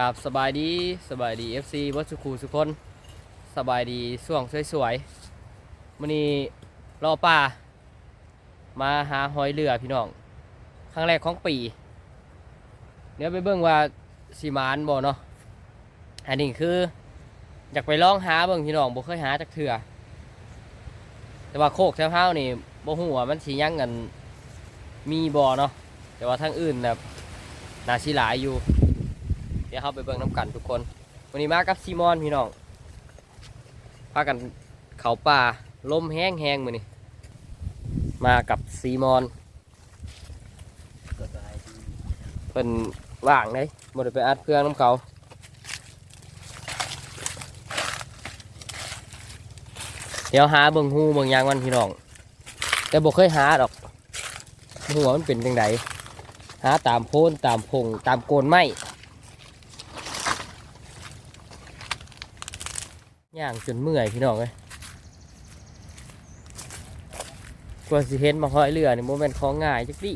กราบสบายดีสบายดี FC วัดสุขูสุคนสบายดีช่วงสวยๆมื้อนี้รอป่า มาหาหอยเรือพี่น้อง ครั้งแรกของปี เดี๋ยวไปเบิ่งว่าสีมานบ่เนาะอันนี้คือ อยากไปลองหาเบิ่งพี่น้องบ่เคยหาจักเทื่อ แต่ว่าโคกแถวเฮานี่บ่ฮู้ว่ามันสิยังกันมีบ่เนาะแต่ว่าทางอื่นแบบน่าสิหลายอยู่ เดี๋ยวเข้าไปเบิ่งน้ำกันทุกคน วันนี้มากับซีมอนพี่น้องพากันเขาป่าลมแห้งแห้งมือนี่มากับซีมอนเป็นว่างเลยบ่ได้ไปอัดเครื่องน้ำเขาเดี๋ยวหาเบิ่งหูเบิ่งยางมันพี่น้อง แต่บ่เคยหาดอกหัวมันเป็นจังไดหาตามโพนตามพงตามโกนไม้ ย่างจนเมื่อยพี่น้องเลยกว่าสิเห็นมาห้อยเรือนี่โมเมนต์ของง่ายจักดิ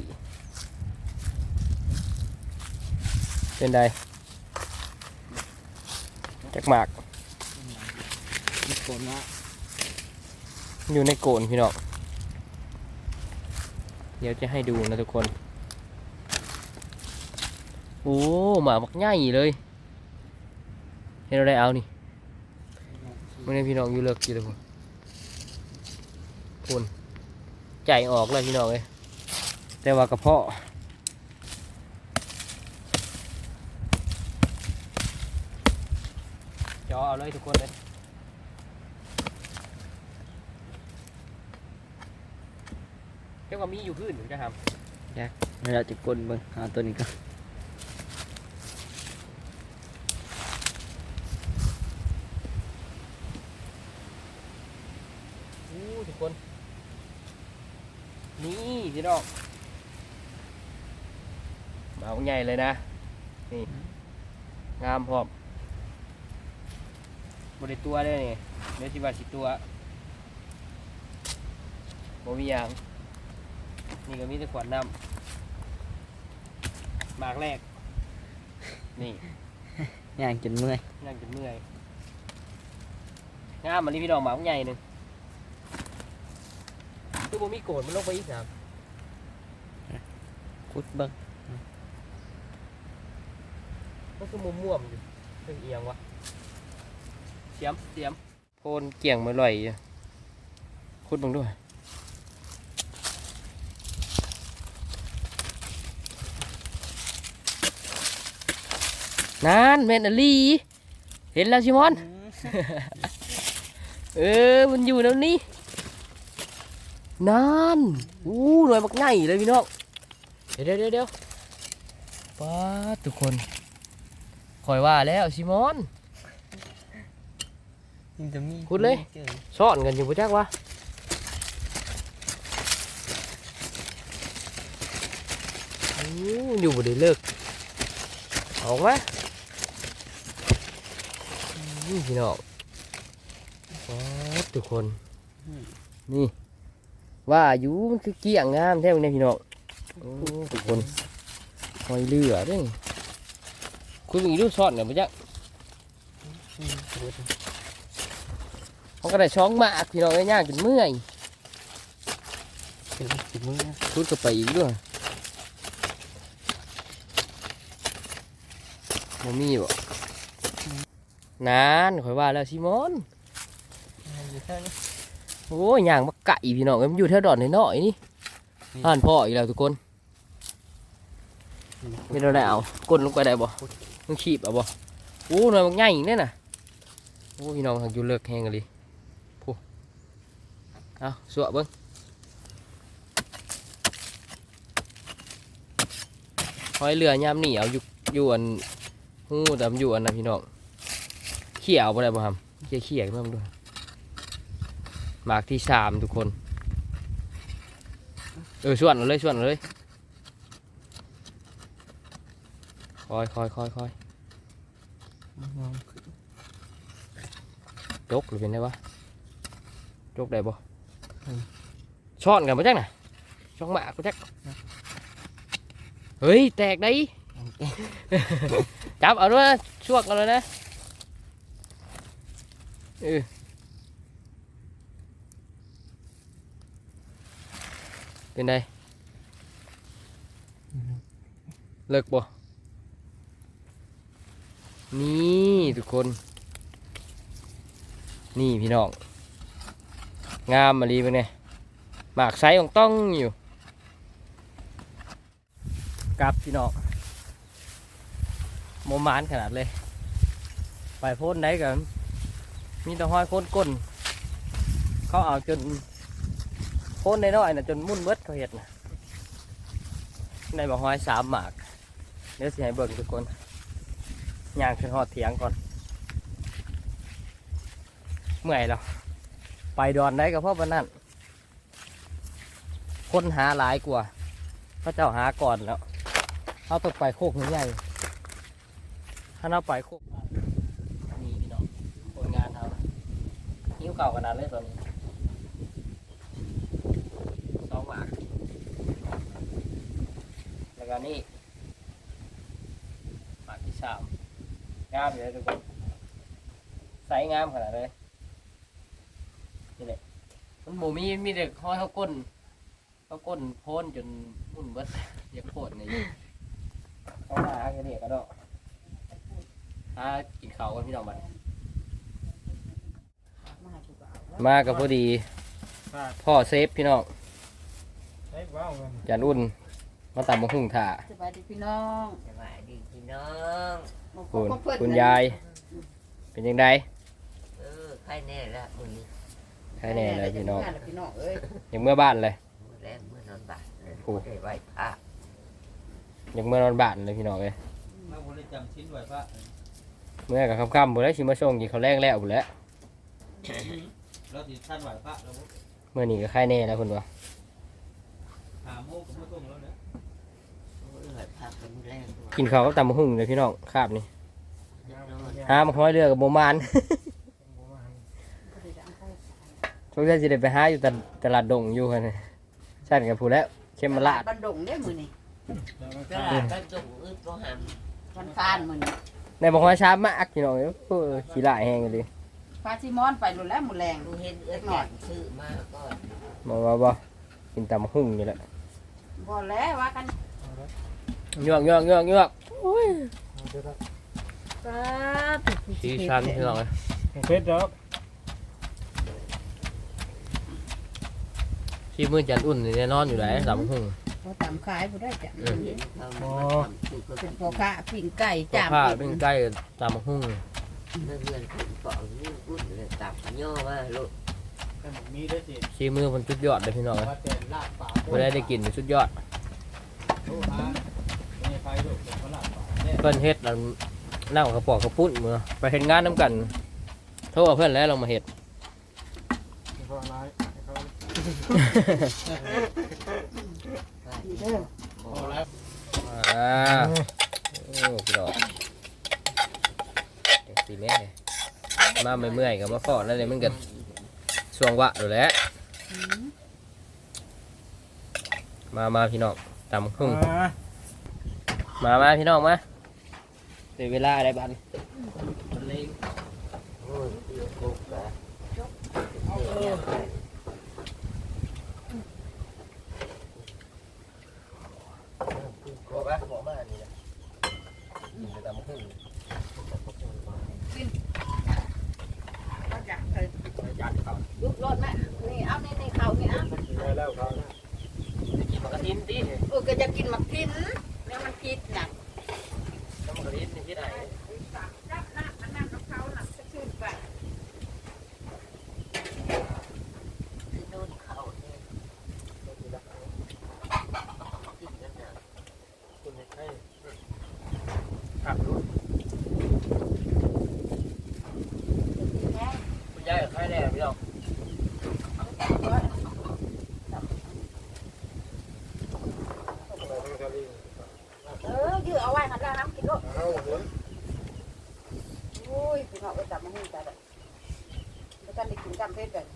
เป็นไดจักหมากอยู่ในโกนพี่น้องเดี๋ยวจะให้ดูนะทุกคน โอ้หมาบักใหญ่เลยเห็นอะไรเอานี่ มื่อนี้พี่น้องอยู่เลิกกี่ตัวคุณใจออกเลยพี่น้องเลยแต่ว่ากระเพาะจอเอาเลยทุกคนเลยเรียกว่ามีอยู่พื้นหรือจะทแล้วเราจะกลนเบิ่งหาตัวนี้ก็ำอู้ทุก คน นี่พี่น้องมาเอาใหญ่เลยนะ นี่ งามพร้อมบริตัวได้นี่เนื้อสิบาสิตัวโมมีอย่าง นี่ก็มีแต่ขวดน้ำหมากแรก นี่ย่างจนเมื่อยนั่งจนเมื่อยงามมันนี่พี่น้องหมากใหญ่หนึ่ง คือโมมีโกดมันลงไปอีกสามคุดเบิ่งมันคือมุมม่วมๆอยู่เป็นเอียงวะเสียมเสียมโพนเกี่ยงมาลอยอยู่คุดเบังด้วยนั่นแมนอลีเห็นแล้วชิมอน เออ มันอยู่แล้วนี่ นั่นอู้หน่วยบักไงเลยพี่น้องเดี๋ยวเดี๋ยวเดี๋ยวป้าดทุกคนคอยว่าแล้วชิมอนมันจะมีขุดเลยจอซ่อนกันอยู่ปะจักวะอู้อยู่บ่ได้เลิกออกมานี่พี่น้องป้าดทุกคนนี่ ว่าอยู่มันคือเกี่ยงงามแท้เนี่ยพี่น้องโอ้ทุกคนหอยเรือเด้ยคุณมีรูปซ่อนกันปะจ๊ะอืมขุดมันก็ได้ช้องมากพี่น้องไอ้ย่างจนเมื่อยเป็นสิบมือนะพูดกับไปอีกด้วยมมีบ่นานข่อยว่าแล้วซิมอนอ โอ้ยย่างมาไก่พี่น้องเอ้ยมันอยู่แถวดอนน้อยๆนี่อ่านพ่ออีกแล้วทุกคนไม่ได้แล้วกดลงไปได้บ่มึงขีบเอาบ่โอ้หน่อยมันใหญ่เนี่ยน่ะโอ้พี่น้องทางอยู่เลิกแห้งกันเลยพูเอาสวะเบิ้งหอยเรือยามนี่เอาอยู่อยู่อันหูแต่มันอยู่อันนะพี่น้องเขี่ยเอาไปได้บ่ครับเขี่ยเขี่ยขึ้นมาดู หมากที่สามทุกคน เออส่วนเอาเลยส่วนเอาเลยคอยคอยคอยคอยมองขึ้นจกหรือเป็นไงวะจกได้บ่ช้อนกันมาจักน่ะช่องหมากกูจักเฮ้ยแตกได้เอจับเอาด้วยช่วงกันเลยนะเออ เป็นไงเลิกบ่นี่ทุกคน นี่พี่น้อง งามมารีเป็นไงหมากไซของต้องอยู่กลับพี่น้องโมมานขนาดเลย ไปโพ้นไหนกันมีแต่ห้อยโพ้นก้น เขาเอาจน โพ้นน้อยๆนะจนมุ่นเบิดเขาเห็ดนะในบ่ห้อยสามหมากเดี๋ยวสิให้เบิ่งทุกคนย่างขึ้นหอดเถียงก่อนเมื่อยแล้วไปดอนได้ก็เพราะวันนั้นคนหาหลายกว่าพระเจ้าหาก่อนแล้วเขาต้องไปโคกใหญ่ถ้าเราไปโคกนี่พี่น้องคนงานเขาหิ้วเก่าขนาดเลยตอนนี้สองหมากแล้ว ก็นี่หมากที่สามงามอยู่เลยทุกคนใสงามขนาดเลยมันหมูมีมีแต่ห้อยเขาก้นเขาก้นโพ้นจนมุ่นเบิดอยากโพดนี่เขาหาแค่นี้ก็ดอกหากินข้าวกันพี่น้องบัดมากับพอดี พ่อเซฟพี่น้องเฮ้ยว้าวมันจานอุ่น มาตามมาหุ่งถ่าสบายดีพี่น้องสวัสดีพี่น้องมาพคุบณกับเพิ่นคุณยาย เป็นยังไงเออใครแน่ละมือนี้ใครแน่เลยพี่น้องได้พี่น้องเอ้ยยังเมื่อบ้านเลยมื้อแรกเมื่อนอนบ้านเลยโอ้ได้ไหว้พระยังเมื่อนอนบ้านเลยพี่น้องเลยมาบริจำชิ้นไว้พระเมื่อกับค่ำๆบุแล้วชิมาส่งกินข้าวแรงแล้วบุแล้วแล้วที่ท่านไหวพระแล้วเมื่อนี้ก็ใครแน่แล้วคุณวะหาโมกก็ไม่ต้องแล้วเนี่ย โอ้ยไหว้พระเป็นมื้อแรกด้วยกินข้าวก็ตามมาหุ่งเลยพี่น้องคาบนี่นอนหามาห้อยเรือกับโมมานช่วงนี้จะได้ไปหาอยู่ตลตลาดดงอยู่กันนี่ใช่กับผู้แล้วเข้มมาลาดบันดงได้อมื้อนี้ตลาดบ้านจุ่มอึดบ่หำวันฟานมื้อนี้ในบอกว่าช้ามากพี่น้องเอ้ยเออขี้ลายแห้งเลยฟาซิมอนไปรุ่นแล้วมื้อแรงดูเห็นเอื้อแก่ซื้อมาก่อนบอกว่าบ่กินตำหุ่งนี่แหละบ่แล้วว่ากัน ยวกยวกยวกยวกป้าสีชันพี่น้องเอ้ยเพชรดอกชีมือจันอุ่นนี่แน่นอนอยู่ไหนตำหุ่งบ่ตามขายบ่ได้จ้ะเออเห็นเขามาทำซื้อก็เป็นพ่อค้าปิ้งไก่จ้าจามผ้าเป็นใกล้ตำหุ่งเมื่อเพื่อนผมบอกนี่พูดเลยตับย่อว่าลูกมีได้สิชีมือมันชุดยอดเลยพี่น้องเอ้ยว่าแต่ลาดป่าไม่ได้ได้กินชุดยอดโอ้ฮะนี่ไฟดุเป็นพระลาดป่า เพื่อนเฮ็ดแล้วนั่งกระปอกกระปุ้นมือไปเห็นงานน้ำกันโทษเพื่อนแล้วลงมาเฮ็ดพอร้ายเขาว่านี่เด้อพอแล้วอ่าโอ้พี่ดอกสีแม่มาเมื่อยๆกับมาฟอดแล้วเนี่ยมันก็ช่วงวะอยู่แล้วมามาพี่น้องตำหุ่งมามาพี่น้องมา เวเวลาอะไรบันโอ้ยเอื้อกุกอะบอกว่าบอกมานี่นะกินแต่ตำหุ่งเอาจ้ะเอ้ยจานเขาลุกรถแม่นี่เอานี่นี่เขานี่เอาได้แล้วเขากินมะกระทินดิเออก็จะกินมักทินแล้วมันพิษน่ะ น้ำมะกระทินนี่ที่ไหน รับน้ำมันน้ำกับเขาน่ะจะขึ้นไป ที่โน่นเขาเนี่ยกินกันนะ คุณให้ขับรถ คุณยายกับใครแน่พี่น้อง เออยื้อเอาไว้หันแล้วน้ำกินรถ เอาเดี๋ยว โอ้ยพี่น้องไปจับมาให้จ้ะเด้อแล้วกันได้กินจำเพชรกัน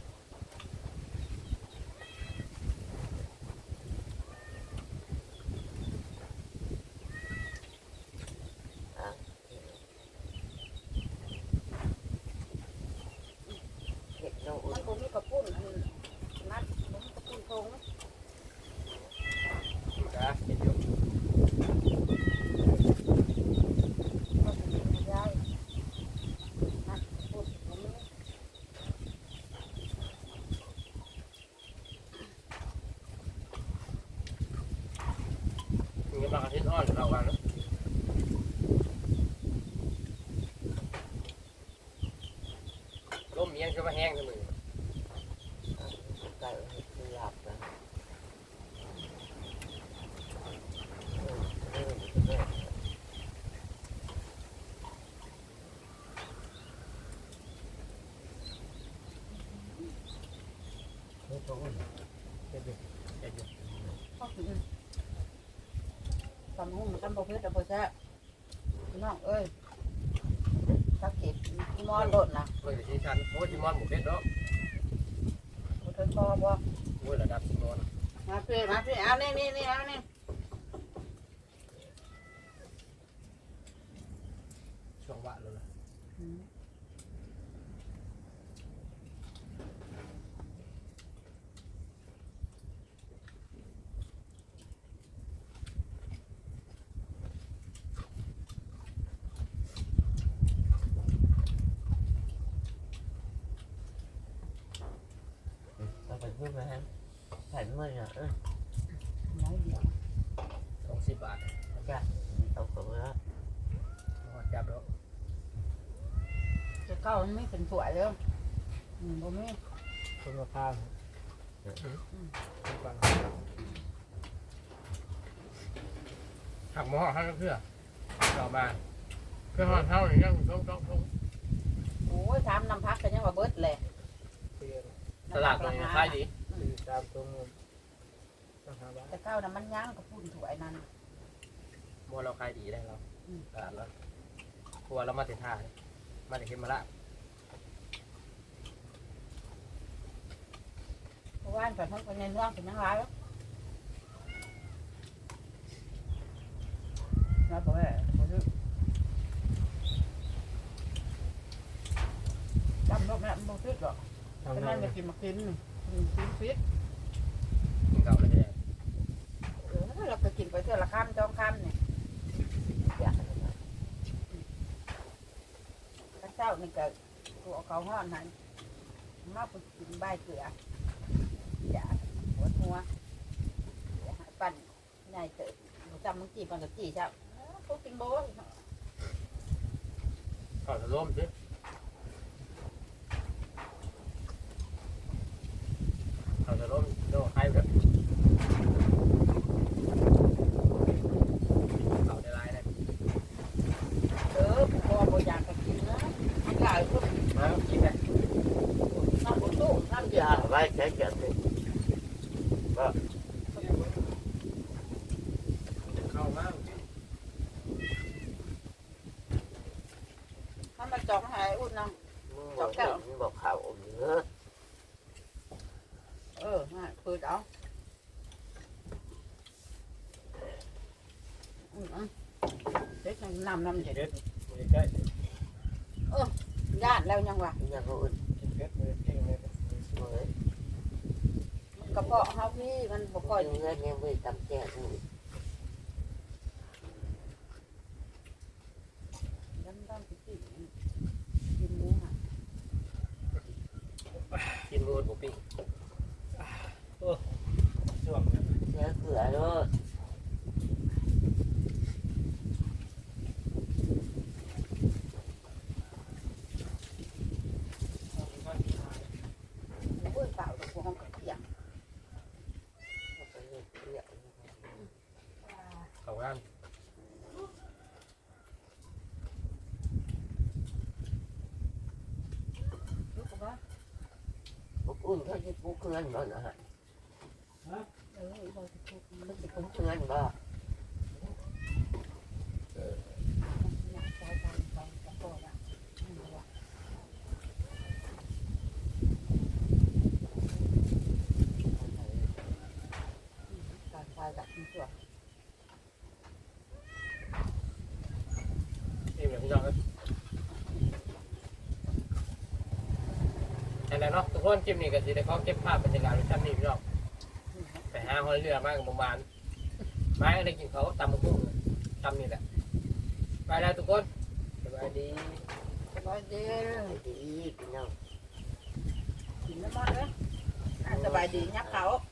มาแห้งกันมือไก่คือหลับนะเออเออไม่ต้องเด็ดเด็ดเด็ดก็คือตำหุ่งตำบกเพชรตำบกแซ่บน้องเอ้ย ถ้าเก็บมอนโดดนะเมื่อที่ชันโอ้จิมอนหมูเป็ดเนาะบ่เทิงคอบ่โอ้ยระดับจิมอนมาพี่มาพี่เอานี่นี่นี่เอานี่ ช่วงวะเลยล่ะ เรา ไปพูดมาฮะใส่เมื่อเนี่ยเออน้อยเดียวสองสิบบาทเอาของแล้วหอดจับแล้วจะเก้ามันไม่เป็นสวยเลยอืมบ่มีคนมาพาฟังหักหม้อหักเพื่อเรามาเพื่อหอดเท่าอย่างนี้ต้องต้องต้องโอ้ยทำน้ำพักกันยังว่าเบิดแหละเตียนตลาดตรงนี้ขายดี คือตามตรงต้องหาบ้านแต่เก้าน่ะมันย่างกับพุ่นสวยนั่นบัวเราขายดีได้เราตลาดแล้วครัวเรามาติดท่ามาติดเข็มมาละเพราะว่าแต่ทั้งคนในเมืองเป็นยังไงแล้วน้อยบ่แม่บ่ซื้อจำรถแม่มันบ่ซื้อหรอกทำฉะนั่นั้นนไปกินมากินกิน ฟิตกินเก่าเลยเนี่ยเออเราไปกินไปเท่าละคำจองคำเนี่ยอยากข้าเจ้านี่ก็ตัวเขาห้อนหันมาไปกินใบเกลืออย่หัวหัวอยาหาปั่นใหญ่เติบบ่จำมึงจีบมันกับจีเจ้าเอ้าพวกกินโบ้ก่อนจะล้มสิก่อนจะล้มโดนใครแบบเขาได้ไรเลย เออผู้พ่อบ่อยากจะกินนะมันหลายคน มากินไหม น้ำบนตู้น้ำ อ เดือด ยากไว้ใช้จัดเลย เข้ามาถ้ามันจองหายอุ่นน้มึงบอกมึงบอกขาวเนื้อำเออง่ายเปิดเอาอืมอืมเด็กน้ำนำเด็ดเด็ดใกล้ญาติแล้วยังวะยังก็อุ่นกินเพชรเลยเก่งเลยกระเพาะเฮาพี่มันบ่ค่อย เนื้อยังไม่ทำแก่เลย มันต้องกินกินเนื้อ กินมูดหมูปิ้ง ช่วง เนื้อเกลือด้วย โอ้ยเปล่าตัวห้องกับเปียก เขางานลูกก็อุ่นเขาจะปูเคลื่อนบ่นะฮะ เออบ่สิพูดมันเขาสิจะพูปูดเคลื่อนบ่อยากใช้การใช้กระโปรงอะอืมว่ะการใช้กับมันตัวอิ่มเลยพี่น้องครับอันนั้นเนาะทุกคนคลิปนี้ก็สิได้ขอเก็บภาพบรรยากาศไว้ชั้นนี้พี่น้องไปหาหอยเรือมากกับประมาณไม้อะไรกินเขาตำมะกุ้งตำนี่แหละไปแล้วทุกคนสบายดีสบายดีดีพี่น้องกินน้ำมันเลยอะสบายดียับเขาเ